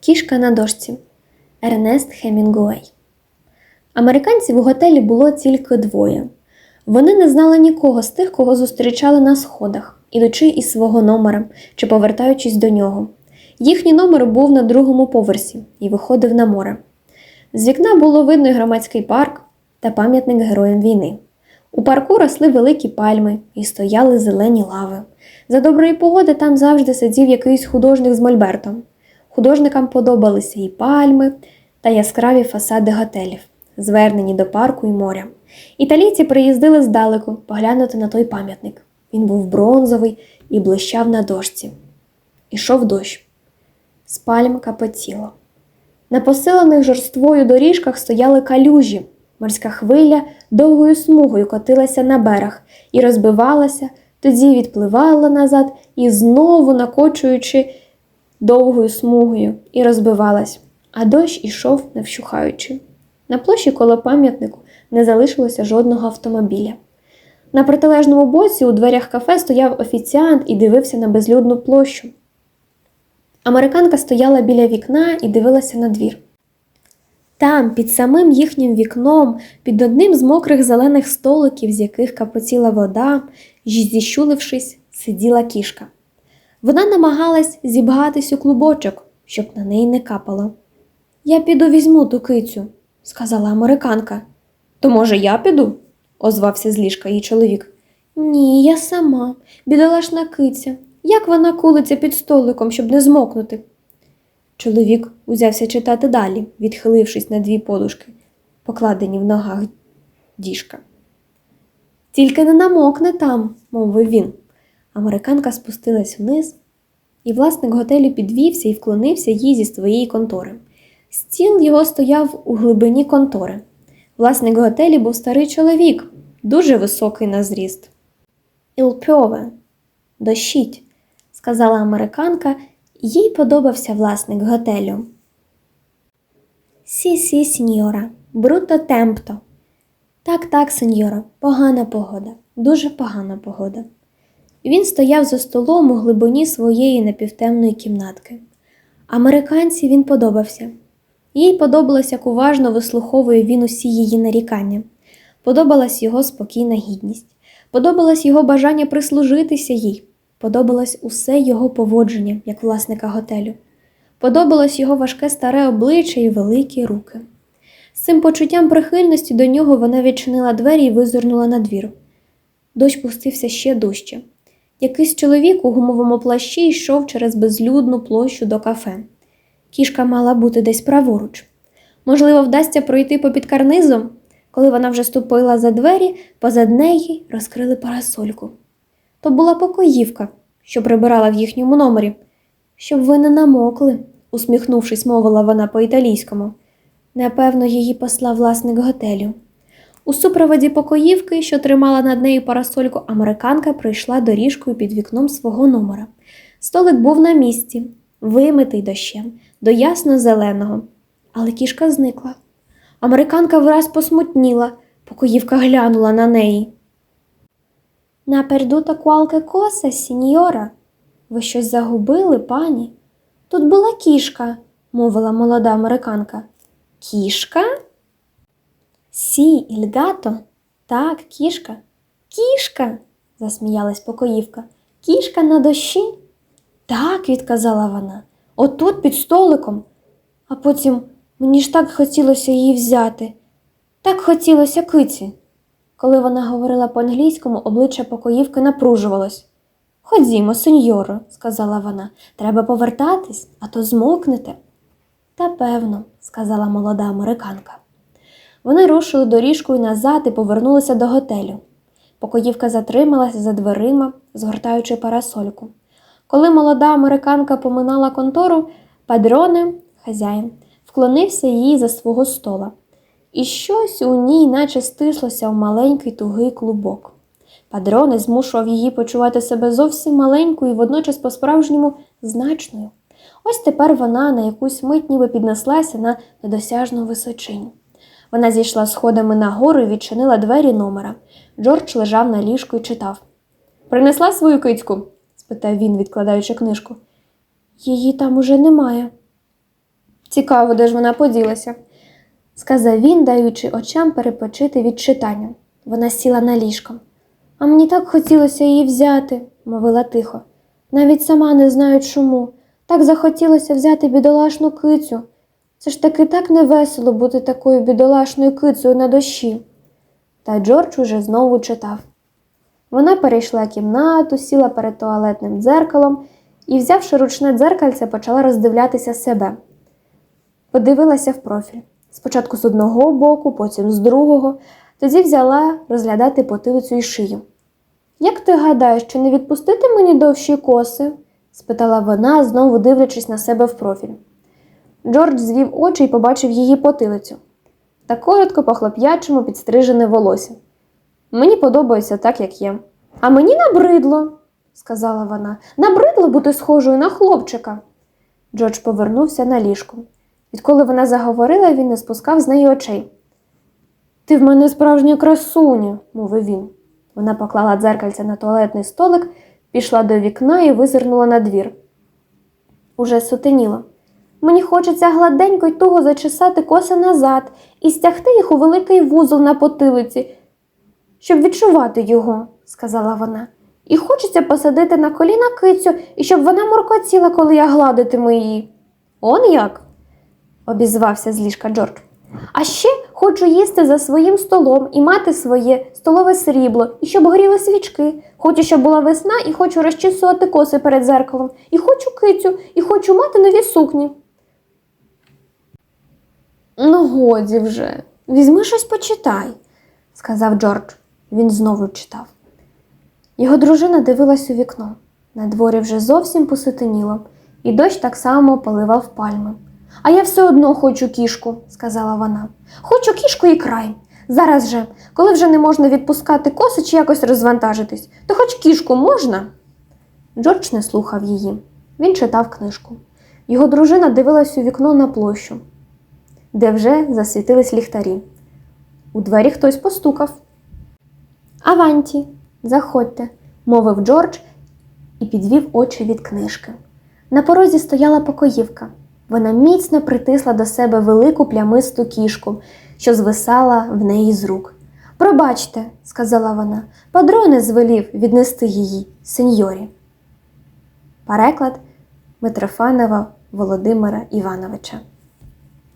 Кішка на дошці Ернест Хемінгуей. Американців у готелі було тільки двоє. Вони не знали нікого з тих, кого зустрічали на сходах, ідучи із свого номера чи повертаючись до нього. Їхній номер був на другому поверсі і виходив на море. З вікна було видно й громадський парк та пам'ятник героям війни. У парку росли великі пальми і стояли зелені лави. За доброї погоди там завжди сидів якийсь художник з мольбертом. Художникам подобалися і пальми та яскраві фасади готелів, звернені до парку і моря. Італійці приїздили здалеку поглянути на той пам'ятник. Він був бронзовий і блищав на дошці. Ішов дощ. З пальм капотіло. На посилених жорствою доріжках стояли калюжі. Морська хвиля довгою смугою котилася на берег і розбивалася, тоді відпливала назад і знову накочуючи довгою смугою і розбивалась, а дощ ішов не вщухаючи. На площі коло пам'ятнику не залишилося жодного автомобіля. На протилежному боці у дверях кафе стояв офіціант і дивився на безлюдну площу. Американка стояла біля вікна і дивилася на двір. Там, під самим їхнім вікном, під одним з мокрих зелених столиків, з яких капотіла вода, зіщулившись, сиділа кішка. Вона намагалась зібгатись у клубочок, щоб на неї не капало. Я піду візьму ту кицю, сказала американка. То, може, я піду? озвався з ліжка її чоловік. Ні, я сама, бідолашна киця. Як вона кулиться під столиком, щоб не змокнути? Чоловік узявся читати далі, відхилившись на дві подушки, покладені в ногах діжка. Тільки не намокне там, мовив він. Американка спустилась вниз, і власник готелю підвівся і вклонився їй зі своєї контори. Стіл його стояв у глибині контори. Власник готелі був старий чоловік, дуже високий на зріст. Ілпьове, дощить, сказала американка, їй подобався власник готелю. Сі, сі, сеньора, бруто темпто. Так, так, сеньора, погана погода, дуже погана погода. Він стояв за столом у глибині своєї напівтемної кімнатки. Американці він подобався. Їй подобалось, як уважно вислуховує він усі її нарікання. Подобалась його спокійна гідність, подобалось його бажання прислужитися їй, подобалось усе його поводження, як власника готелю. Подобалось його важке старе обличчя і великі руки. З цим почуттям прихильності до нього вона відчинила двері і визирнула на двір. Дощ пустився ще дужче. Якийсь чоловік у гумовому плащі йшов через безлюдну площу до кафе. Кішка мала бути десь праворуч. Можливо, вдасться пройти попід карнизом. Коли вона вже ступила за двері, позад неї розкрили парасольку. То була покоївка, що прибирала в їхньому номері. Щоб ви не намокли, усміхнувшись, мовила вона по-італійському. Напевно, її послав власник готелю. У супроводі покоївки, що тримала над нею парасольку, американка прийшла доріжкою під вікном свого номера. Столик був на місці, вимитий дощем, до ясно-зеленого. Але кішка зникла. Американка враз посмутніла, покоївка глянула на неї. Напердута куалке коса, сіньора. Ви щось загубили, пані? Тут була кішка, мовила молода американка. Кішка? Сі, ільгато? Так, кішка. Кішка, засміялась покоївка. Кішка на дощі? Так, відказала вона. Отут під столиком. А потім мені ж так хотілося її взяти. Так хотілося киці. Коли вона говорила по-англійському, обличчя покоївки напружувалось. Ходімо, сеньоро, сказала вона, треба повертатись, а то змокнете. Та певно, сказала молода американка. Вони рушили доріжкою назад і повернулися до готелю. Покоївка затрималася за дверима, згортаючи парасольку. Коли молода американка поминала контору, падроне, хазяїн, вклонився їй за свого стола. І щось у ній наче стислося в маленький тугий клубок. Падроне змушував її почувати себе зовсім маленькою і водночас по-справжньому значною. Ось тепер вона на якусь мить ніби піднеслася на недосяжну височинь. Вона зійшла сходами нагору і відчинила двері номера. Джордж лежав на ліжку і читав. Принесла свою кицьку? спитав він, відкладаючи книжку. Її там уже немає. Цікаво, де ж вона поділася, сказав він, даючи очам перепочити від читання. Вона сіла на ліжко. А мені так хотілося її взяти, мовила тихо. Навіть сама не знаю чому. Так захотілося взяти бідолашну кицю. Це ж таки так невесело бути такою бідолашною кицею на дощі. Та Джордж уже знову читав. Вона перейшла кімнату, сіла перед туалетним дзеркалом і, взявши ручне дзеркальце, почала роздивлятися себе. Подивилася в профіль. Спочатку з одного боку, потім з другого, тоді взяла розглядати потилицю і шию. Як ти гадаєш, чи не відпустити мені довші коси? спитала вона, знову дивлячись на себе в профіль. Джордж звів очі і побачив її потилицю та коротко по хлоп'ячому підстрижене волосся. Мені подобається так, як є. А мені набридло, сказала вона. Набридло бути схожою на хлопчика. Джордж повернувся на ліжко. Відколи вона заговорила, він не спускав з неї очей. Ти в мене справжня красуня, мовив він. Вона поклала дзеркальце на туалетний столик, пішла до вікна і визирнула на двір. Уже сутеніло. Мені хочеться гладенько й туго зачесати коси назад і стягти їх у великий вузол на потилиці, щоб відчувати його, сказала вона. І хочеться посадити на коліна кицю, і щоб вона моркотіла, коли я гладитиму її. Он як? обізвався з ліжка Джордж. А ще хочу їсти за своїм столом і мати своє столове срібло, і щоб горіли свічки. Хочу, щоб була весна, і хочу розчісувати коси перед зеркалом, і хочу кицю, і хочу мати нові сукні. Ну, годі вже, візьми щось почитай, сказав Джордж. Він знову читав. Його дружина дивилась у вікно. На дворі вже зовсім поситеніло, і дощ так само поливав пальми. А я все одно хочу кішку, сказала вона. Хочу кішку і край. Зараз же, коли вже не можна відпускати коси чи якось розвантажитись, то хоч кішку можна. Джордж не слухав її. Він читав книжку. Його дружина дивилась у вікно на площу, де вже засвітились ліхтарі. У двері хтось постукав. Аванті, заходьте, мовив Джордж і підвів очі від книжки. На порозі стояла покоївка. Вона міцно притисла до себе велику плямисту кішку, що звисала в неї з рук. Пробачте, сказала вона, падроне звелів віднести її, сеньорі. Переклад Митрофанова Володимира Івановича.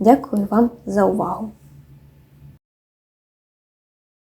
Дякую вам за увагу.